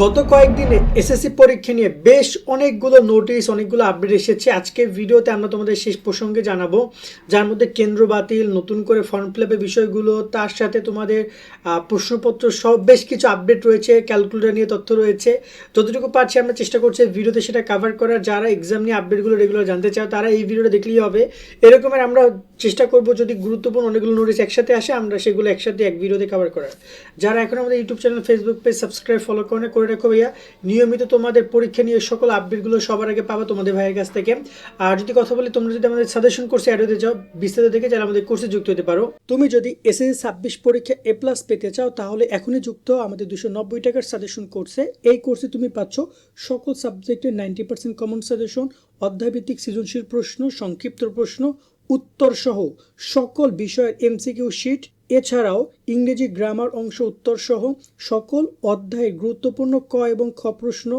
গত কয়েকদিনে এসএসসি পরীক্ষা নিয়ে বেশ অনেকগুলো নোটিশ অনেকগুলো আপডেট এসেছে। আজকের ভিডিওতে আমরা তোমাদের শেষ প্রসঙ্গে জানাব, যার মধ্যে কেন্দ্র বাতিল, নতুন করে ফর্ম ফিল বিষয়গুলো, তার সাথে তোমাদের প্রশ্নপত্র সব বেশ কিছু আপডেট রয়েছে ক্যালকুলেটর নিয়ে তথ্য রয়েছে। যতটুকু পারছি আমরা চেষ্টা করছি ভিডিওতে সেটা কভার করার। যারা এক্সাম নিয়ে আপডেটগুলো রেগুলার জানতে চাও, তারা এই ভিডিওটা দেখলেই হবে। এরকমের আমরা চেষ্টা করব, যদি গুরুত্বপূর্ণ অনেকগুলো নোটিশ একসাথে আসে, আমরা সেগুলো একসাথে এক ভিডিওতে কভার করার। যারা এখন আমাদের YouTube channel Facebook page subscribe follow করে করে রাখো ভাইয়া। নিয়মিত তোমাদের পরীক্ষা নিয়ে সকল আপডেটগুলো সবার আগে পাবা তোমাদের ভাইয়ের কাছ থেকে। আর যদি কথা বলি, তোমরা যদি আমাদের সাজেশন কোর্সে অ্যাড হতে চাও, বিস্তারিত দেখে যারা আমাদের কোর্সে যুক্ত হতে পারো। তুমি যদি এসএসসি ছাব্বিশ পরীক্ষা এ প্লাস পেতে চাও, তাহলে এখনই যুক্ত আমাদের দুশো নব্বই টাকার সাজেশন কোর্সে এই কোর্সে তুমি পাচ্ছ সকল সাবজেক্টের নাইনটি পার্সেন্ট কমন সাজেশন অধ্যায়ভিত্তিক সৃজনশীল প্রশ্ন, সংক্ষিপ্ত প্রশ্ন, উত্তর সহ সকল বিষয়ের এমসিকিউ শিট এছাড়াও ইংরেজি গ্রামার অংশ উত্তর সহ সকল অধ্যায়ের গুরুত্বপূর্ণ ক এবং খ প্রশ্ন,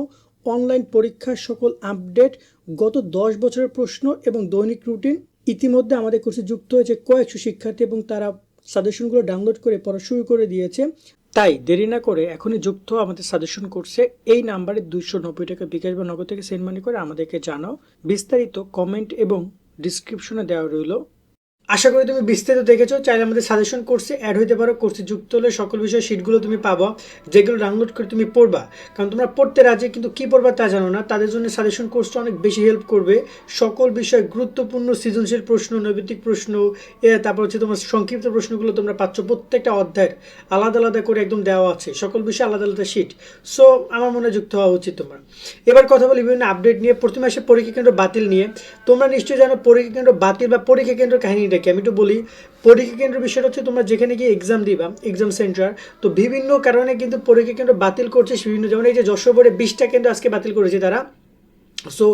অনলাইন পরীক্ষার সকল আপডেট, গত দশ বছরের প্রশ্ন এবং দৈনিক রুটিন ইতিমধ্যে আমাদের কোর্সে যুক্ত হয়েছে কয়েকশো শিক্ষার্থী এবং তারা সাজেশনগুলো ডাউনলোড করে পড়া শুরু করে দিয়েছে। তাই দেরি না করে এখনই যুক্ত আমাদের সাজেশন কোর্সে। এই নাম্বারে দুইশো নব্বই টাকা বিকাশ বা নগদ থেকে সেন্ড মানি করে আমাদেরকে জানাও। বিস্তারিত কমেন্ট এবং ডিসক্রিপশনে দেওয়া রইল। আশা করি তুমি বিস্তারিত দেখেছ। চাইলে আমাদের সাজেশন কোর্সে অ্যাড হতে পারো। কোর্সে যুক্ত হলে সকল বিষয় শিটগুলো তুমি পাবা। যেগুলো ডাউনলোড করে তুমি পড়বা। কারণ তোমরা পড়তে রাজি, কিন্তু কি পড়বা তা জানো না। তাদের জন্য সাজেশন কোর্সটা অনেক বেশি হেল্প করবে। সকল বিষয়ে গুরুত্বপূর্ণ, সৃজনশীল প্রশ্ন, নৈবিত্তিক প্রশ্ন তারপর হচ্ছে তোমার সংক্ষিপ্ত প্রশ্নগুলো তোমরা পাচ্ছ। প্রত্যেকটা অধ্যায়ের আলাদা আলাদা করে একদম দেওয়া আছে। সকল বিষয়ে আলাদা আলাদা শিট সো আমার মনে যুক্ত হওয়া উচিত তোমার। এবার কথা বলি বিভিন্ন আপডেট নিয়ে। প্রতি মাসে পরীক্ষা কেন্দ্র বাতিল নিয়ে। তোমরা নিশ্চয়ই জানো পরীক্ষা কেন্দ্র বাতিল বা পরীক্ষা কেন্দ্র কাহিনীটা কি আমি একটু বলি, পরীক্ষা কেন্দ্র বিষয়টা হচ্ছে তোমরা যেখানে গিয়ে এক্সাম দিবা এক্সাম সেন্টার তো বিভিন্ন কারণে কিন্তু পরীক্ষা কেন্দ্র বাতিল করছে বিভিন্ন, যেমন এই যে যশোর বিশটা কেন্দ্র আজকে বাতিল করেছে তারা। সো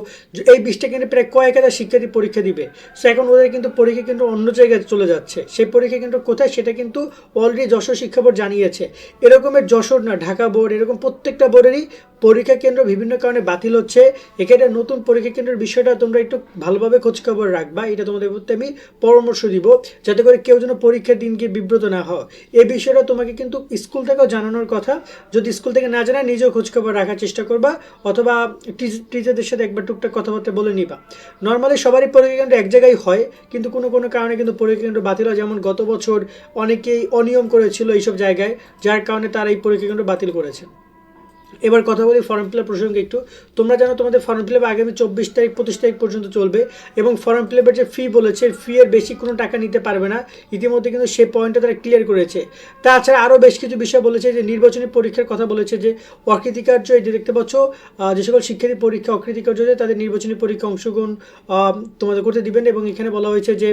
এই বিশটা কেন্দ্রে প্রায় কয়েক হাজার শিক্ষার্থী পরীক্ষা দিবে। সো এখন ওদের কিন্তু পরীক্ষা কেন্দ্র অন্য জায়গায় চলে যাচ্ছে। সেই পরীক্ষা কেন্দ্র কোথায় সেটা কিন্তু অলরেডি যশোর শিক্ষা বোর্ড জানিয়েছে। এরকমের যশোর না, ঢাকা বোর্ড, এরকম প্রত্যেকটা বোর্ডেরই পরীক্ষা কেন্দ্র বিভিন্ন কারণে বাতিল হচ্ছে। এখানে নতুন পরীক্ষা কেন্দ্রের বিষয়টা তোমরা একটু ভালোভাবে খোঁজখবর রাখবা। এটা তোমাদের প্রতি আমি পরামর্শ দিব, যাতে করে কেউ যেন পরীক্ষার দিনকে বিব্রত না হয়। এই বিষয়টা তোমাকে কিন্তু স্কুল থেকেও জানানোর কথা। যদি স্কুল থেকে না জানায়, নিজেও খোঁজখবর রাখার চেষ্টা করবা অথবা টিচ- টিচারদের সাথে একবার টুকটাক কথাবার্তা বলে নিবা। নর্মালি সবারই পরীক্ষা কেন্দ্র এক জায়গায় হয়, কিন্তু কোনো কোনো কারণে কিন্তু পরীক্ষা কেন্দ্র বাতিল হয়। যেমন গত বছর অনেকেই অনিয়ম করেছিল এইসব জায়গায়, যার কারণে তারা এই পরীক্ষা কেন্দ্র বাতিল করেছে। এবার কথা বলি ফর্ম ফিল আপ প্রসঙ্গে একটু। তোমরা জানো তোমাদের ফর্ম ফিল আপ আগামী চব্বিশ তারিখ, পঁচিশ তারিখ পর্যন্ত চলবে এবং ফর্ম ফিল আপের যে ফি বলেছে ফি এর বেশি কোনো টাকা নিতে পারবে না। ইতিমধ্যে কিন্তু সে পয়েন্টটা তারা ক্লিয়ার করেছে। তাছাড়া আরও বেশ কিছু বিষয় বলেছে যে নির্বাচনী পরীক্ষার কথা বলেছে যে অকৃতিকার্য, এই যে দেখতে পাচ্ছ যে সকল শিক্ষার্থী পরীক্ষা অকৃতিকার্য হয়েছে তাদের নির্বাচনী পরীক্ষা অংশগ্রহণ তোমাদের করতে দিবেন এবং এখানে বলা হয়েছে যে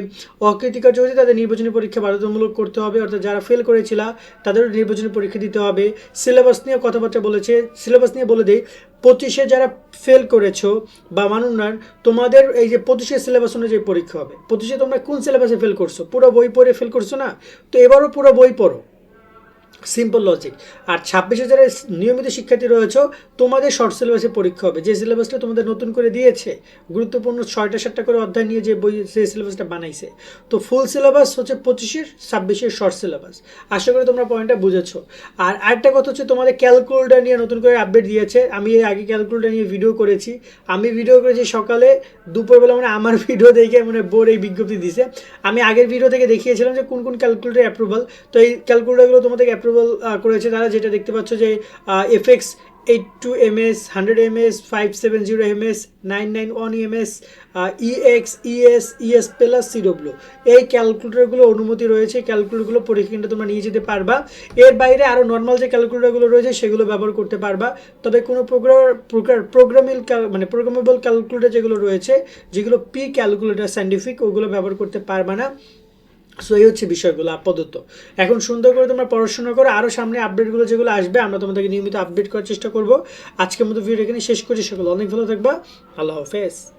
অকৃতিকার্য হয়েছে তাদের নির্বাচনী পরীক্ষা বাধ্যতামূলক করতে হবে। অর্থাৎ যারা ফেল করেছিল, তাদেরও নির্বাচনী পরীক্ষা দিতে হবে। সিলেবাস নিয়ে কথাবার্তা বলেছে সিলেবাস নিয়ে বলে দিই, পঁচিশে যারা ফেল করেছ বা মানুন না তোমাদের এই যে পঁচিশে সিলেবাস অনুযায়ী পরীক্ষা হবে। পঁচিশে তোমরা কোন সিলেবাসে ফেল করছ? পুরো বই পড়ে ফেল করছ না? তো এবারও পুরো বই পড়ো। সিম্পল লজিক আর ছাব্বিশে যারা নিয়মিত শিক্ষার্থী রয়েছে তোমাদের শর্ট সিলেবাসে পরীক্ষা হবে। যে সিলেবাসটা তোমাদের নতুন করে দিয়েছে, গুরুত্বপূর্ণ ছয়টা সাতটা করে অধ্যায় নিয়ে যে বই সেই সিলেবাসটা বানাইছে, তো ফুল সিলেবাস হচ্ছে পঁচিশের, ছাব্বিশের শর্ট সিলেবাস আশা করি তোমরা পয়েন্টটা বুঝেছ। আর আরেকটা কথা হচ্ছে তোমাদের ক্যালকুলেটার নিয়ে নতুন করে আপডেট দিয়েছে। আমি এর আগে ক্যালকুলেটার নিয়ে ভিডিও করেছি। আমি ভিডিও করেছি সকালে, দুপুরবেলা মানে আমার ভিডিও দেখে মানে বোর্ড এই বিজ্ঞপ্তি দিছে। আমি আগের ভিডিও থেকে দেখিয়েছিলাম যে কোন কোন ক্যালকুলেটার অ্যাপ্রুভাল তো এই ক্যালকুলেটারগুলো তোমাদের অ্যাপ্রুভাল করেছে তারা, যেটা দেখতে পাচ্ছ যে FX eight two M S hundred M S five seven zero M S nine nine one M S EX ES ES plus CW এই ক্যালকুলেটরগুলো অনুমতি রয়েছে ক্যালকুলেটরগুলো পরীক্ষা কেন্দ্রে তোমরা নিয়ে যেতে পারবা। এর বাইরে আরও নর্মাল যে ক্যালকুলেটরগুলো রয়েছে, সেগুলো ব্যবহার করতে পারবা। তবে কোনো প্রোগ্রাম প্রোগ্রামিল মানে প্রোগ্রামেবল ক্যালকুলেটর যেগুলো রয়েছে, যেগুলো পি ক্যালকুলেটর সাইন্টিফিক ওগুলো ব্যবহার করতে পারবা না। সো এই হচ্ছে বিষয়গুলো, আপাতত। এখন সুন্দর করে তোমরা পড়াশোনা করো আরও সামনে আপডেটগুলো যেগুলো আসবে, আমরা তোমাদেরকে নিয়মিত আপডেট করার চেষ্টা করব। আজকের মতো ভিডিও এখানে শেষ করছি, সকল অনেক ভালো থাকবা। আল্লাহ হাফেজ।